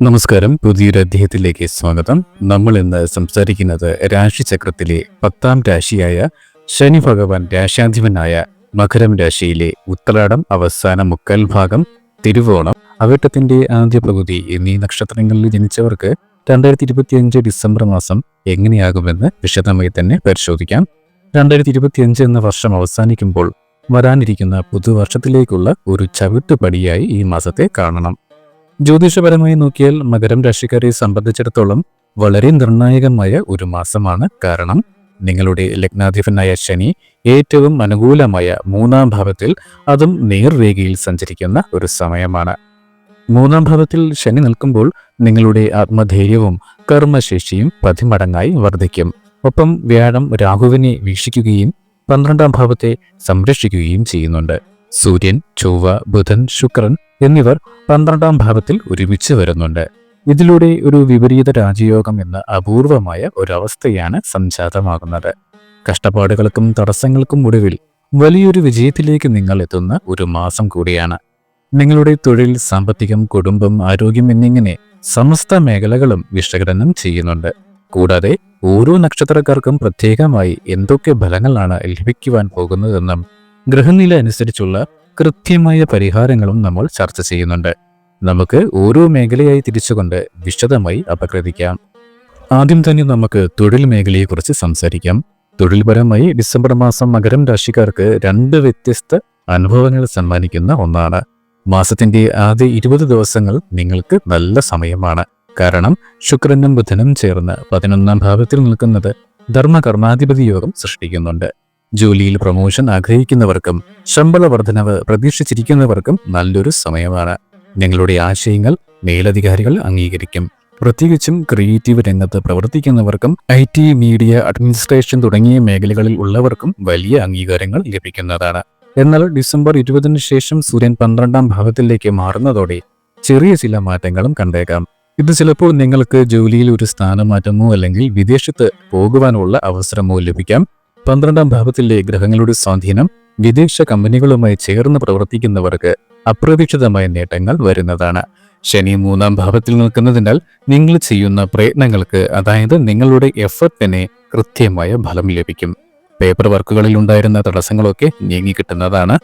നമസ്കാരം. പുതിയൊരു അദ്ദേഹത്തിലേക്ക് സ്വാഗതം. നമ്മൾ ഇന്ന് സംസാരിക്കുന്നത് രാശിചക്രത്തിലെ പത്താം രാശിയായ ശനി ഭഗവാൻ രാശാധിപനായ മകരം രാശിയിലെ ഉത്തരാടം അവസാന മുക്കൽ ഭാഗം തിരുവോണം അവിട്ടത്തിന്റെ ആദ്യ പകുതി എന്നീ നക്ഷത്രങ്ങളിൽ ജനിച്ചവർക്ക് രണ്ടായിരത്തി ഇരുപത്തിയഞ്ച് ഡിസംബർ മാസം എങ്ങനെയാകുമെന്ന് വിശദമായി തന്നെ പരിശോധിക്കാം. രണ്ടായിരത്തി ഇരുപത്തിയഞ്ച് എന്ന വർഷം അവസാനിക്കുമ്പോൾ വരാനിരിക്കുന്ന പുതുവർഷത്തിലേക്കുള്ള ഒരു ചവിട്ടുപടിയായി ഈ മാസത്തെ കാണണം. ജ്യോതിഷപരമായി നോക്കിയാൽ മകരം രാശിക്കാരെ സംബന്ധിച്ചിടത്തോളം വളരെ നിർണായകമായ ഒരു മാസമാണ്. കാരണം നിങ്ങളുടെ ലഗ്നാധിപനായ ശനി ഏറ്റവും അനുകൂലമായ മൂന്നാം ഭാവത്തിൽ അതും നേർരേഖയിൽ സഞ്ചരിക്കുന്ന ഒരു സമയമാണ്. മൂന്നാം ഭാവത്തിൽ ശനി നിൽക്കുമ്പോൾ നിങ്ങളുടെ ആത്മധൈര്യവും കർമ്മശേഷിയും പതിമടങ്ങായി വർദ്ധിക്കും. ഒപ്പം വ്യാഴം രാഹുവിനെ വീക്ഷിക്കുകയും പന്ത്രണ്ടാം ഭാവത്തെ സംരക്ഷിക്കുകയും ചെയ്യുന്നുണ്ട്. സൂര്യൻ ചൊവ്വ ബുധൻ ശുക്രൻ എന്നിവർ പന്ത്രണ്ടാം ഭാവത്തിൽ ഒരുമിച്ച് വരുന്നുണ്ട്. ഇതിലൂടെ ഒരു വിപരീത രാജയോഗം എന്ന അപൂർവമായ ഒരവസ്ഥയാണ് സംജാതമാകുന്നത്. കഷ്ടപ്പാടുകൾക്കും തടസ്സങ്ങൾക്കും ഒടുവിൽ വലിയൊരു വിജയത്തിലേക്ക് നിങ്ങൾ എത്തുന്ന ഒരു മാസം കൂടിയാണ്. നിങ്ങളുടെ തൊഴിൽ സാമ്പത്തികം കുടുംബം ആരോഗ്യം എന്നിങ്ങനെ സമസ്ത മേഖലകളും വിശകലനം ചെയ്യുന്നുണ്ട്. കൂടാതെ ഓരോ നക്ഷത്രക്കാർക്കും പ്രത്യേകമായി എന്തൊക്കെ ഫലങ്ങളാണ് ലഭിക്കുവാൻ പോകുന്നതെന്നും ഗ്രഹനില അനുസരിച്ചുള്ള കൃത്യമായ പരിഹാരങ്ങളും നമ്മൾ ചർച്ച ചെയ്യുന്നുണ്ട്. നമുക്ക് ഓരോ മേഖലയായി തിരിച്ചുകൊണ്ട് വിശദമായി അപഗ്രഥിക്കാം. ആദ്യം തന്നെ നമുക്ക് തൊഴിൽ മേഖലയെക്കുറിച്ച് സംസാരിക്കാം. തൊഴിൽപരമായി ഡിസംബർ മാസം മകരം രാശിക്കാർക്ക് രണ്ട് വ്യത്യസ്ത അനുഭവങ്ങൾ സമ്മാനിക്കുന്ന ഒന്നാണ്. മാസത്തിന്റെ ആദ്യ ഇരുപത് ദിവസങ്ങൾ നിങ്ങൾക്ക് നല്ല സമയമാണ്. കാരണം ശുക്രനും ബുധനും ചേർന്ന് പതിനൊന്നാം ഭാവത്തിൽ നിൽക്കുന്നത് ധർമ്മകർമാധിപതി യോഗം സൃഷ്ടിക്കുന്നുണ്ട്. ജോലിയിൽ പ്രൊമോഷൻ ആഗ്രഹിക്കുന്നവർക്കും ശമ്പള വർധനവ് പ്രതീക്ഷിച്ചിരിക്കുന്നവർക്കും നല്ലൊരു സമയമാണ്. നിങ്ങളുടെ ആശയങ്ങൾ മേലധികാരികൾ അംഗീകരിക്കും. പ്രത്യേകിച്ചും ക്രിയേറ്റീവ് രംഗത്ത് പ്രവർത്തിക്കുന്നവർക്കും ഐ ടി മീഡിയ അഡ്മിനിസ്ട്രേഷൻ തുടങ്ങിയ മേഖലകളിൽ ഉള്ളവർക്കും വലിയ അംഗീകാരങ്ങൾ ലഭിക്കുന്നതാണ്. എന്നാൽ ഡിസംബർ ഇരുപതിന് ശേഷം സൂര്യൻ പന്ത്രണ്ടാം ഭാവത്തിലേക്ക് മാറുന്നതോടെ ചെറിയ ചില മാറ്റങ്ങളും കണ്ടേക്കാം. ഇത് ചിലപ്പോൾ നിങ്ങൾക്ക് ജോലിയിൽ ഒരു സ്ഥാനമാറ്റമോ അല്ലെങ്കിൽ വിദേശത്ത് പോകുവാനുള്ള അവസരമോ ലഭിക്കാം. പന്ത്രണ്ടാം ഭാവത്തിലെ ഗ്രഹങ്ങളുടെ സ്വാധീനം വിദേശ കമ്പനികളുമായി ചേർന്ന് പ്രവർത്തിക്കുന്നവർക്ക് അപ്രതീക്ഷിതമായ നേട്ടങ്ങൾ വരുന്നതാണ്. ശനി മൂന്നാം ഭാവത്തിൽ നിൽക്കുന്നതിനാൽ നിങ്ങൾ ചെയ്യുന്ന പ്രയത്നങ്ങൾക്ക് അതായത് നിങ്ങളുടെ എഫർട്ടിന് കൃത്യമായ ഫലം ലഭിക്കും. പേപ്പർ വർക്കുകളിൽ ഉണ്ടായിരുന്ന തടസ്സങ്ങളൊക്കെ നീങ്ങിക്കിട്ടുന്നതാണ്.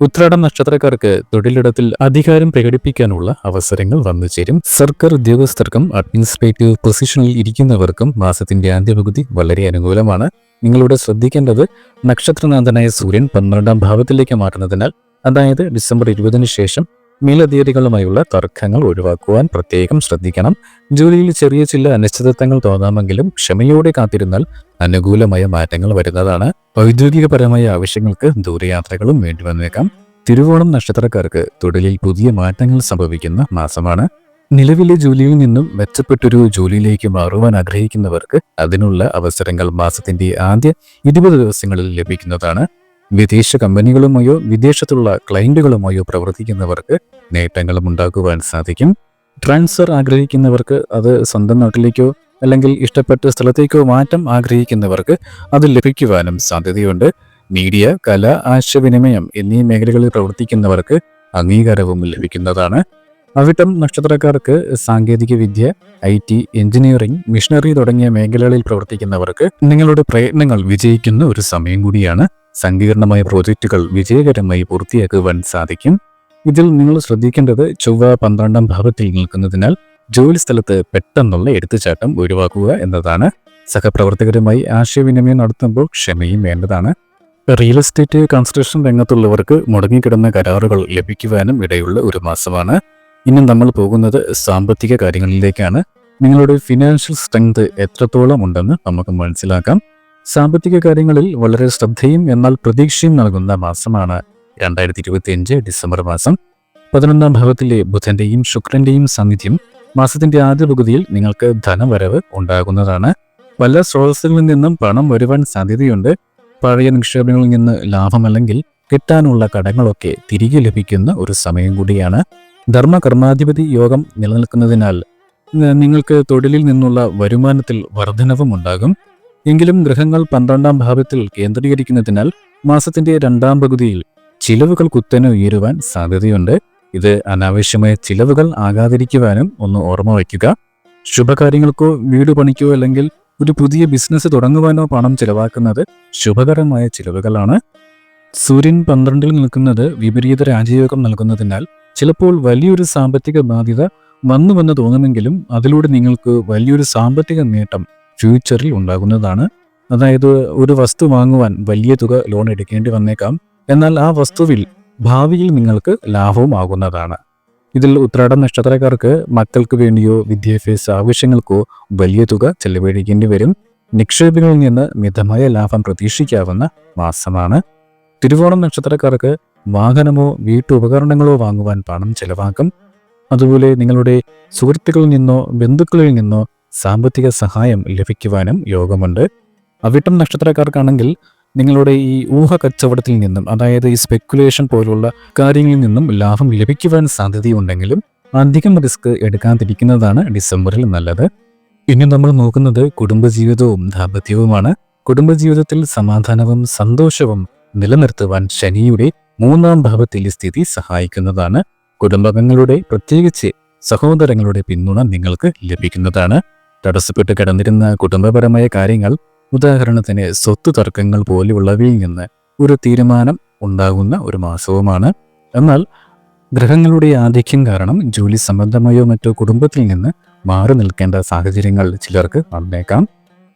ഉത്രാടം നക്ഷത്രക്കാർക്ക് തൊഴിലിടത്തിൽ അധികാരം പ്രകടിപ്പിക്കാനുള്ള അവസരങ്ങൾ വന്നു ചേരും. സർക്കാർ ഉദ്യോഗസ്ഥർക്കും അഡ്മിനിസ്ട്രേറ്റീവ് പൊസിഷനിൽ ഇരിക്കുന്നവർക്കും മാസത്തിന്റെ ആദ്യപകുതി വളരെ അനുകൂലമാണ്. നിങ്ങളുടെ ശ്രദ്ധിക്കേണ്ടത് നക്ഷത്രനാഥനായ സൂര്യൻ പന്ത്രണ്ടാം ഭാവത്തിലേക്ക് മാറ്റുന്നതിനാൽ അതായത് ഡിസംബർ ഇരുപതിനു ശേഷം മേലധികാരികളുമായുള്ള തർക്കങ്ങൾ ഒഴിവാക്കുവാൻ പ്രത്യേകം ശ്രദ്ധിക്കണം. ജോലിയിൽ ചെറിയ ചില അനിശ്ചിതത്വങ്ങൾ തോന്നാമെങ്കിലും ക്ഷമയോടെ കാത്തിരുന്നാൽ അനുകൂലമായ മാറ്റങ്ങൾ വരുന്നതാണ്. ഔദ്യോഗികപരമായ ആവശ്യങ്ങൾക്ക് ദൂരയാത്രകളും വേണ്ടി വന്നേക്കാം തിരുവോണം നക്ഷത്രക്കാർക്ക് തൊഴിലിൽ പുതിയ മാറ്റങ്ങൾ സംഭവിക്കുന്ന മാസമാണ്. നിലവിലെ ജോലിയിൽ നിന്നും മെച്ചപ്പെട്ടൊരു ജോലിയിലേക്ക് മാറുവാൻ ആഗ്രഹിക്കുന്നവർക്ക് അതിനുള്ള അവസരങ്ങൾ മാസത്തിന്റെ ആദ്യ ഇരുപത് ദിവസങ്ങളിൽ ലഭിക്കുന്നതാണ്. വിദേശ കമ്പനികളുമായോ വിദേശത്തുള്ള ക്ലയന്റുകളുമായോ പ്രവർത്തിക്കുന്നവർക്ക് നേട്ടങ്ങളും ഉണ്ടാക്കുവാൻ സാധിക്കും. ട്രാൻസ്ഫർ ആഗ്രഹിക്കുന്നവർക്ക് അത് സ്വന്തം നാട്ടിലേക്കോ അല്ലെങ്കിൽ ഇഷ്ടപ്പെട്ട സ്ഥലത്തേക്കോ മാറ്റം ആഗ്രഹിക്കുന്നവർക്ക് അത് ലഭിക്കുവാനും സാധ്യതയുണ്ട്. മീഡിയ കല ആശയവിനിമയം എന്നീ മേഖലകളിൽ പ്രവർത്തിക്കുന്നവർക്ക് അംഗീകാരവും ലഭിക്കുന്നതാണ്. അവിട്ടം നക്ഷത്രക്കാർക്ക് സാങ്കേതിക വിദ്യ ഐ ടി എഞ്ചിനീയറിംഗ് മിഷണറി തുടങ്ങിയ മേഖലകളിൽ പ്രവർത്തിക്കുന്നവർക്ക് നിങ്ങളുടെ പ്രയത്നങ്ങൾ വിജയിക്കുന്ന ഒരു സമയം കൂടിയാണ്. സങ്കീർണമായ പ്രോജക്റ്റുകൾ വിജയകരമായി പൂർത്തിയാക്കുവാൻ സാധിക്കും. ഇതിൽ നിങ്ങൾ ശ്രദ്ധിക്കേണ്ടത് ചൊവ്വ പന്ത്രണ്ടാം ഭാവത്തിൽ നിൽക്കുന്നതിനാൽ ജോലി സ്ഥലത്ത് പെട്ടെന്നുള്ള എടുത്തുചാട്ടം ഒഴിവാക്കുക എന്നതാണ്. സഹപ്രവർത്തകരുമായി ആശയവിനിമയം നടത്തുമ്പോൾ ക്ഷമയും വേണ്ടതാണ്. റിയൽ എസ്റ്റേറ്റ് കൺസ്ട്രക്ഷൻ രംഗത്തുള്ളവർക്ക് മുടങ്ങിക്കിടന്ന കരാറുകൾ ലഭിക്കുവാനും ഇടയുള്ള ഒരു മാസമാണ്. ഇനി നമ്മൾ പോകുന്നത് സാമ്പത്തിക കാര്യങ്ങളിലേക്കാണ്. നിങ്ങളുടെ ഫിനാൻഷ്യൽ സ്ട്രെങ്ത് എത്രത്തോളം ഉണ്ടെന്ന് നമുക്ക് മനസ്സിലാക്കാം. സാമ്പത്തിക കാര്യങ്ങളിൽ വളരെ ശ്രദ്ധയും എന്നാൽ പ്രതീക്ഷയും നൽകുന്ന മാസമാണ് രണ്ടായിരത്തി ഇരുപത്തിയഞ്ച് ഡിസംബർ മാസം. പതിനൊന്നാം ഭാവത്തിലെ ബുധന്റെയും ശുക്രന്റെയും സാന്നിധ്യം മാസത്തിന്റെ ആദ്യ പകുതിയിൽ നിങ്ങൾക്ക് ധനവരവ് ഉണ്ടാകുന്നതാണ്. പല സ്രോതസ്സുകളിൽ നിന്നും പണം വരുവാൻ സാധ്യതയുണ്ട്. പഴയ നിക്ഷേപങ്ങളിൽ നിന്ന് ലാഭമല്ലെങ്കിൽ കിട്ടാനുള്ള കടങ്ങളൊക്കെ തിരികെ ലഭിക്കുന്ന ഒരു സമയം കൂടിയാണ്. ധർമ്മകർമാധിപതി യോഗം നിലനിൽക്കുന്നതിനാൽ നിങ്ങൾക്ക് തൊഴിലിൽ നിന്നുള്ള വരുമാനത്തിൽ വർധനവും ഉണ്ടാകും. എങ്കിലും ഗ്രഹങ്ങൾ പന്ത്രണ്ടാം ഭാവത്തിൽ കേന്ദ്രീകരിക്കുന്നതിനാൽ മാസത്തിന്റെ രണ്ടാം പകുതിയിൽ ചിലവുകൾ കുത്തനെ ഉയരുവാൻ സാധ്യതയുണ്ട്. ഇത് അനാവശ്യമായ ചിലവുകൾ ആകാതിരിക്കുവാനും ഒന്ന് ഓർമ്മ വയ്ക്കുക. ശുഭകാര്യങ്ങൾക്കോ വീട് പണിക്കോ അല്ലെങ്കിൽ ഒരു പുതിയ ബിസിനസ് തുടങ്ങുവാനോ പണം ചിലവാക്കുന്നത് ശുഭകരമായ ചിലവുകളാണ്. സൂര്യൻ പന്ത്രണ്ടിൽ നിൽക്കുന്നത് വിപരീത രാജയോഗം നൽകുന്നതിനാൽ ചിലപ്പോൾ വലിയൊരു സാമ്പത്തിക ബാധ്യത വന്നുവെന്ന് തോന്നുമെങ്കിലും അതിലൂടെ നിങ്ങൾക്ക് വലിയൊരു സാമ്പത്തിക നേട്ടം ഫ്യൂച്ചറിൽ ഉണ്ടാകുന്നതാണ്. അതായത് ഒരു വസ്തു വാങ്ങുവാൻ വലിയ തുക ലോൺ എടുക്കേണ്ടി വന്നേക്കാം. എന്നാൽ ആ വസ്തുവിൽ ഭാവിയിൽ നിങ്ങൾക്ക് ലാഭവും ആകുന്നതാണ്. ഇതിൽ ഉത്രാട നക്ഷത്രക്കാർക്ക് മക്കൾക്ക് വേണ്ടിയോ വിദ്യാഭ്യാസ ആവശ്യങ്ങൾക്കോ വലിയ തുക ചെലവഴിക്കേണ്ടി വരും. നിക്ഷേപങ്ങളിൽ നിന്ന് മിതമായ ലാഭം പ്രതീക്ഷിക്കാവുന്ന മാസമാണ്. തിരുവോണം നക്ഷത്രക്കാർക്ക് വാഹനമോ വീട്ടുപകരണങ്ങളോ വാങ്ങുവാൻ പണം ചെലവാക്കും. അതുപോലെ നിങ്ങളുടെ സുഹൃത്തുക്കളിൽ നിന്നോ ബന്ധുക്കളിൽ നിന്നോ സാമ്പത്തിക സഹായം ലഭിക്കുവാനും യോഗമുണ്ട്. അവിട്ടം നക്ഷത്രക്കാർക്കാണെങ്കിൽ നിങ്ങളുടെ ഈ ഊഹ കച്ചവടത്തിൽ നിന്നും അതായത് ഈ സ്പെക്കുലേഷൻ പോലുള്ള കാര്യങ്ങളിൽ നിന്നും ലാഭം ലഭിക്കുവാൻ സാധ്യതയുണ്ടെങ്കിലും അധികം റിസ്ക് എടുക്കാതിരിക്കുന്നതാണ് ഡിസംബറിൽ നല്ലത്. ഇനി നമ്മൾ നോക്കുന്നത് കുടുംബജീവിതവും ദാമ്പത്യവുമാണ്. കുടുംബജീവിതത്തിൽ സമാധാനവും സന്തോഷവും നിലനിർത്തുവാൻ ശനിയുടെ മൂന്നാം ഭാവത്തിൽ സ്ഥിതി സഹായിക്കുന്നതാണ്. കുടുംബാംഗങ്ങളുടെ പ്രത്യേകിച്ച് സഹോദരങ്ങളുടെ പിന്തുണ നിങ്ങൾക്ക് ലഭിക്കുന്നതാണ്. തടസ്സപ്പെട്ട് കിടന്നിരുന്ന കുടുംബപരമായ കാര്യങ്ങൾ ഉദാഹരണത്തിന് സ്വത്ത് തർക്കങ്ങൾ പോലെയുള്ളവയിൽ നിന്ന് ഒരു തീരുമാനം ഉണ്ടാകുന്ന ഒരു മാസവുമാണ്. എന്നാൽ ഗ്രഹങ്ങളുടെ ആധിക്യം കാരണം ജോലി സംബന്ധമായോ മറ്റോ കുടുംബത്തിൽ നിന്ന് മാറി നിൽക്കേണ്ട സാഹചര്യങ്ങൾ ചിലർക്ക് വന്നേക്കാം.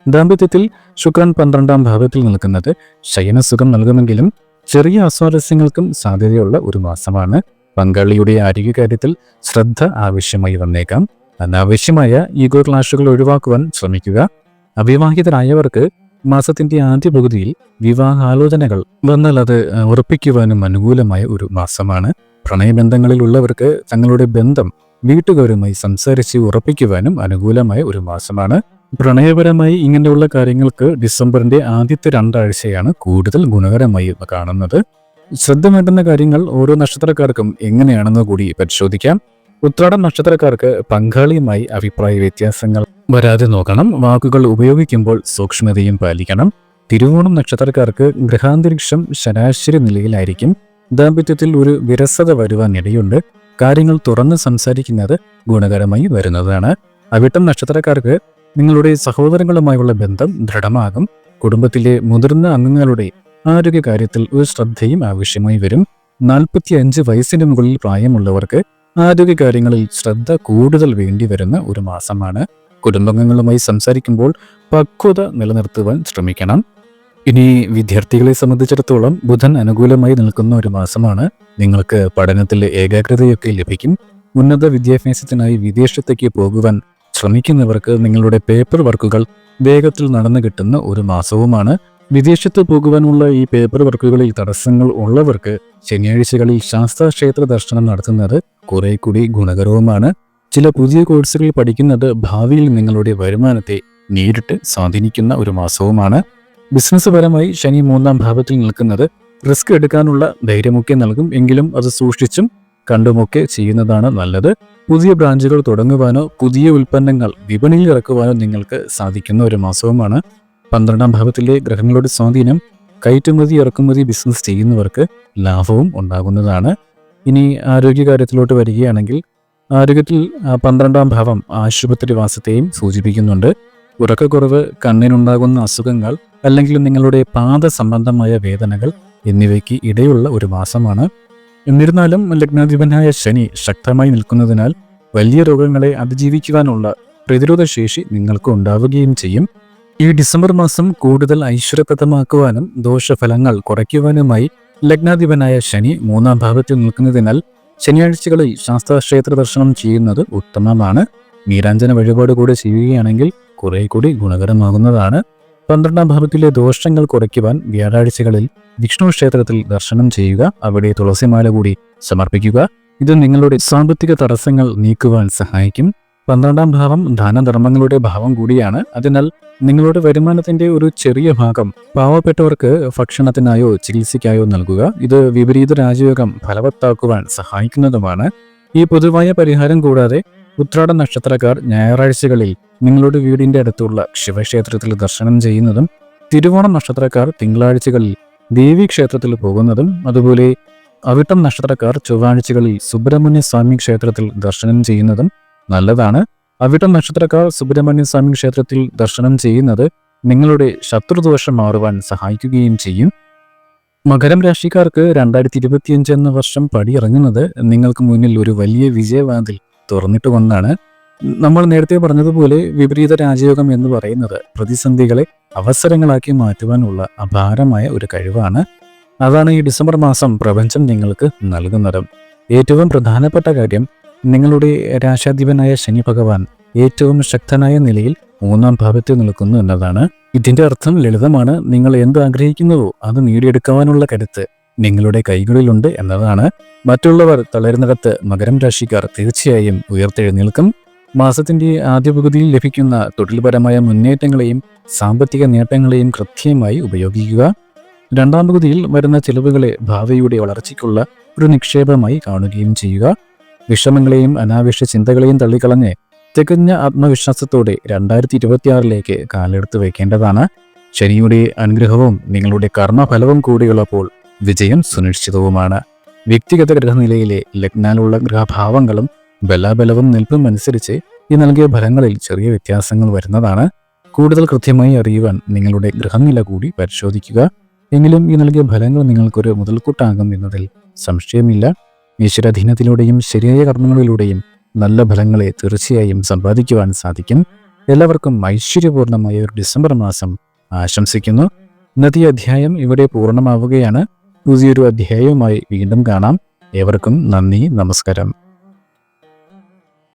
ദാമ്പത്യത്തിൽ ശുക്രൻ പന്ത്രണ്ടാം ഭാവത്തിൽ നിൽക്കുന്നത് ശയനസുഖം നൽകുമെങ്കിലും ചെറിയ അസ്വാരസ്യങ്ങൾക്കും സാധ്യതയുള്ള ഒരു മാസമാണ്. പങ്കാളിയുടെ ആരോഗ്യകാര്യത്തിൽ ശ്രദ്ധ ആവശ്യമായി വന്നേക്കാം. അനാവശ്യമായ ഈഗോ ക്ലാഷുകൾ ഒഴിവാക്കുവാൻ ശ്രമിക്കുക. അവിവാഹിതരായവർക്ക് മാസത്തിന്റെ ആദ്യ പകുതിയിൽ വിവാഹാലോചനകൾ വന്നാൽ അത് ഉറപ്പിക്കുവാനും അനുകൂലമായ ഒരു മാസമാണ്. പ്രണയബന്ധങ്ങളിൽ ഉള്ളവർക്ക് തങ്ങളുടെ ബന്ധം വീട്ടുകാരുമായി സംസാരിച്ച് ഉറപ്പിക്കുവാനും അനുകൂലമായ ഒരു മാസമാണ്. പ്രണയപരമായി ഇങ്ങനെയുള്ള കാര്യങ്ങൾക്ക് ഡിസംബറിന്റെ ആദ്യത്തെ രണ്ടാഴ്ചയാണ് കൂടുതൽ ഗുണകരമായി കാണുന്നത്. ശ്രദ്ധ വേണ്ടുന്ന കാര്യങ്ങൾ ഓരോ നക്ഷത്രക്കാർക്കും എങ്ങനെയാണെന്ന് കൂടി പരിശോധിക്കാം. ഉത്രാടം നക്ഷത്രക്കാർക്ക് പങ്കാളിയുമായി അഭിപ്രായ വ്യത്യാസങ്ങൾ വരാതെ നോക്കണം. വാക്കുകൾ ഉപയോഗിക്കുമ്പോൾ സൂക്ഷ്മതയും പാലിക്കണം. തിരുവോണം നക്ഷത്രക്കാർക്ക് ഗ്രഹാന്തരീക്ഷം ശരാശരി നിലയിലായിരിക്കും. ദാമ്പത്യത്തിൽ ഒരു വിരസത വരുവാനിടയുണ്ട് കാര്യങ്ങൾ തുറന്ന് സംസാരിക്കുന്നത് ഗുണകരമായി വരുന്നതാണ്. അവിട്ടം നക്ഷത്രക്കാർക്ക് നിങ്ങളുടെ സഹോദരങ്ങളുമായുള്ള ബന്ധം ദൃഢമാകും. കുടുംബത്തിലെ മുതിർന്ന അംഗങ്ങളുടെ ആരോഗ്യകാര്യത്തിൽ ഒരു ശ്രദ്ധയും ആവശ്യമായി വരും. നാൽപ്പത്തി അഞ്ച് വയസ്സിന് മുകളിൽ പ്രായമുള്ളവർക്ക് ആരോഗ്യകാര്യങ്ങളിൽ ശ്രദ്ധ കൂടുതൽ വേണ്ടി വരുന്ന ഒരു മാസമാണ്. കുടുംബാംഗങ്ങളുമായി സംസാരിക്കുമ്പോൾ പക്വത നിലനിർത്തുവാൻ ശ്രമിക്കണം. ഇനി വിദ്യാർത്ഥികളെ സംബന്ധിച്ചിടത്തോളം ബുധൻ അനുകൂലമായി നിൽക്കുന്ന ഒരു മാസമാണ്. നിങ്ങൾക്ക് പഠനത്തിൽ ഏകാഗ്രതയൊക്കെ ലഭിക്കും. ഉന്നത വിദ്യാഭ്യാസത്തിനായി വിദേശത്തേക്ക് പോകുവാൻ ശ്രമിക്കുന്നവർക്ക് നിങ്ങളുടെ പേപ്പർ വർക്കുകൾ വേഗത്തിൽ നടന്നു കിട്ടുന്ന ഒരു മാസവുമാണ്. വിദേശത്ത് പോകുവാനുള്ള ഈ പേപ്പർ വർക്കുകളിൽ തടസ്സങ്ങൾ ഉള്ളവർക്ക് ശനിയാഴ്ചകളിൽ ശാസ്താക്ഷേത്ര ദർശനം നടത്തുന്നത് കുറെ കൂടി ഗുണകരവുമാണ്. ചില പുതിയ കോഴ്സുകൾ പഠിക്കുന്നത് ഭാവിയിൽ നിങ്ങളുടെ വരുമാനത്തെ നേരിട്ട് സ്വാധീനിക്കുന്ന ഒരു മാസവുമാണ്. ബിസിനസ് പരമായി ശനി മൂന്നാം ഭാവത്തിൽ നിൽക്കുന്നത് റിസ്ക് എടുക്കാനുള്ള ധൈര്യമൊക്കെ നൽകും എങ്കിലും അത് സൂക്ഷിച്ചും കണ്ടുമൊക്കെ ചെയ്യുന്നതാണ് നല്ലത്. പുതിയ ബ്രാഞ്ചുകൾ തുടങ്ങുവാനോ പുതിയ ഉൽപ്പന്നങ്ങൾ വിപണിയിൽ ഇറക്കുവാനോ നിങ്ങൾക്ക് സാധിക്കുന്ന ഒരു മാസവുമാണ്. പന്ത്രണ്ടാം ഭാവത്തിലെ ഗ്രഹങ്ങളുടെ സ്വാധീനം കയറ്റുമതി ഇറക്കുമതി ബിസിനസ് ചെയ്യുന്നവർക്ക് ലാഭവും ഉണ്ടാകുന്നതാണ്. ഇനി ആരോഗ്യകാര്യത്തിലോട്ട് വരികയാണെങ്കിൽ ആരോഗ്യത്തിൽ പന്ത്രണ്ടാം ഭാവം ആശുപത്രിവാസത്തെയും സൂചിപ്പിക്കുന്നുണ്ട്. ഉറക്കക്കുറവ് കണ്ണിനുണ്ടാകുന്ന അസുഖങ്ങൾ അല്ലെങ്കിൽ നിങ്ങളുടെ പാദ സംബന്ധമായ വേദനകൾ എന്നിവയ്ക്ക് ഇടയുള്ള ഒരു മാസമാണ്. എന്നിരുന്നാലും ലഗ്നാധിപനായ ശനി ശക്തമായി നിൽക്കുന്നതിനാൽ വലിയ രോഗങ്ങളെ അതിജീവിക്കുവാനുള്ള പ്രതിരോധ ശേഷി നിങ്ങൾക്ക് ഉണ്ടാവുകയും ചെയ്യും. ഈ ഡിസംബർ മാസം കൂടുതൽ ഐശ്വര്യപ്രദമാക്കുവാനും ദോഷഫലങ്ങൾ കുറയ്ക്കുവാനുമായി ലഗ്നാധിപനായ ശനി മൂന്നാം ഭാവത്തിൽ നിൽക്കുന്നതിനാൽ ശനിയാഴ്ചകളിൽ ശാസ്താക്ഷേത്ര ദർശനം ചെയ്യുന്നത് ഉത്തമമാണ്. നീരാഞ്ജന വഴിപാട് കൂടെ ചെയ്യുകയാണെങ്കിൽ കുറെ കൂടി ഗുണകരമാകുന്നതാണ്. പന്ത്രണ്ടാം ഭാവത്തിലെ ദോഷങ്ങൾ കുറയ്ക്കുവാൻ വ്യാഴാഴ്ചകളിൽ വിഷ്ണു ക്ഷേത്രത്തിൽ ദർശനം ചെയ്യുക. അവിടെ തുളസിമാല കൂടി സമർപ്പിക്കുക. ഇത് നിങ്ങളുടെ സാമ്പത്തിക തടസ്സങ്ങൾ നീക്കുവാൻ സഹായിക്കും. പന്ത്രണ്ടാം ഭാവം ദാനധർമ്മങ്ങളുടെ ഭാവം കൂടിയാണ്. അതിനാൽ നിങ്ങളുടെ വരുമാനത്തിന്റെ ഒരു ചെറിയ ഭാഗം പാവപ്പെട്ടവർക്ക് ഭക്ഷണത്തിനായോ ചികിത്സയ്ക്കായോ നൽകുക. ഇത് വിപരീത രാജയോഗം ഫലവത്താക്കുവാൻ സഹായിക്കുന്നതുമാണ്. ഈ പൊതുവായ പരിഹാരം കൂടാതെ ഉത്രാട നക്ഷത്രക്കാർ ഞായറാഴ്ചകളിൽ നിങ്ങളുടെ വീടിന്റെ അടുത്തുള്ള ശിവക്ഷേത്രത്തിൽ ദർശനം ചെയ്യുന്നതും തിരുവോണം നക്ഷത്രക്കാർ തിങ്കളാഴ്ചകളിൽ ദേവീക്ഷേത്രത്തിൽ പോകുന്നതും അതുപോലെ അവിട്ടം നക്ഷത്രക്കാർ ചൊവ്വാഴ്ചകളിൽ സുബ്രഹ്മണ്യ സ്വാമി ക്ഷേത്രത്തിൽ ദർശനം ചെയ്യുന്നതും നല്ലതാണ്. അവിട്ടം നക്ഷത്രക്കാർ സുബ്രഹ്മണ്യ സ്വാമി ക്ഷേത്രത്തിൽ ദർശനം ചെയ്യുന്നത് നിങ്ങളുടെ ശത്രുദോഷം മാറുവാൻ സഹായിക്കുകയും ചെയ്യും. മകരം രാശിക്കാർക്ക് രണ്ടായിരത്തി ഇരുപത്തിയഞ്ച് എന്ന വർഷം പടിയിറങ്ങുന്നത് നിങ്ങൾക്ക് മുന്നിൽ ഒരു വലിയ വിജയവാതിൽ തുറന്നിട്ട് കൊണ്ടാണ് നമ്മൾ നേരത്തെ പറഞ്ഞതുപോലെ വിപരീത രാജയോഗം എന്ന് പറയുന്നത് പ്രതിസന്ധികളെ അവസരങ്ങളാക്കി മാറ്റുവാനുള്ള അപാരമായ ഒരു കഴിവാണ്. അതാണ് ഈ ഡിസംബർ മാസം പ്രപഞ്ചം നിങ്ങൾക്ക് നൽകുന്നത്. ഏറ്റവും പ്രധാനപ്പെട്ട കാര്യം നിങ്ങളുടെ രാശാധിപനായ ശനി ഭഗവാൻ ഏറ്റവും ശക്തനായ നിലയിൽ മൂന്നാം ഭാവത്തിൽ നിൽക്കുന്നു എന്നതാണ്. ഇതിന്റെ അർത്ഥം ലളിതമാണ്. നിങ്ങൾ എന്ത് ആഗ്രഹിക്കുന്നുവോ അത് നേടിയെടുക്കാനുള്ള കരുത്ത് നിങ്ങളുടെ കൈകളിലുണ്ട് എന്നതാണ്. മറ്റുള്ളവർ തളരുന്നിടത്ത് മകരം രാശിക്കാർ തീർച്ചയായും ഉയർത്തെഴുന്നേൽക്കും. മാസത്തിന്റെ ആദ്യ പകുതിയിൽ ലഭിക്കുന്ന തൊഴിൽപരമായ മുന്നേറ്റങ്ങളെയും സാമ്പത്തിക നേട്ടങ്ങളെയും കൃത്യമായി ഉപയോഗിക്കുക. രണ്ടാം പകുതിയിൽ വരുന്ന ചെലവുകളെ ഭാവിയുടെ വളർച്ചയ്ക്കുള്ള ഒരു നിക്ഷേപമായി കാണുകയും ചെയ്യുക. വിഷമങ്ങളെയും അനാവശ്യ ചിന്തകളെയും തള്ളിക്കളഞ്ഞ് തികഞ്ഞ ആത്മവിശ്വാസത്തോടെ രണ്ടായിരത്തി ഇരുപത്തിയാറിലേക്ക് കാലെടുത്ത് വയ്ക്കേണ്ടതാണ്. ശനിയുടെ അനുഗ്രഹവും നിങ്ങളുടെ കർമ്മഫലവും കൂടിയുള്ളപ്പോൾ വിജയം സുനിശ്ചിതവുമാണ്. വ്യക്തിഗത ഗ്രഹനിലയിലെ ലഗ്നാലുള്ള ഗ്രഹഭാവങ്ങളും ബലാബലവും നിൽപ്പും അനുസരിച്ച് ഈ നൽകിയ ഫലങ്ങളിൽ ചെറിയ വ്യത്യാസങ്ങൾ വരുന്നതാണ്. കൂടുതൽ കൃത്യമായി അറിയുവാൻ നിങ്ങളുടെ ഗ്രഹനില കൂടി പരിശോധിക്കുക. എങ്കിലും ഈ നൽകിയ ഫലങ്ങൾ നിങ്ങൾക്കൊരു മുതൽക്കൂട്ടാകും എന്നതിൽ സംശയമില്ല. ഈശ്വരാധീനത്തിലൂടെയും ശരിയായ കർമ്മങ്ങളിലൂടെയും നല്ല ഫലങ്ങളെ തീർച്ചയായും സമ്പാദിക്കുവാൻ സാധിക്കും. എല്ലാവർക്കും ഐശ്വര്യപൂർണമായ ഒരു ഡിസംബർ മാസം ആശംസിക്കുന്നു. ഇന്നത്തെ അധ്യായം ഇവിടെ പൂർണമാവുകയാണ്. പുതിയൊരു അധ്യായവുമായി വീണ്ടും കാണാം. ഏവർക്കും നന്ദി നമസ്കാരം.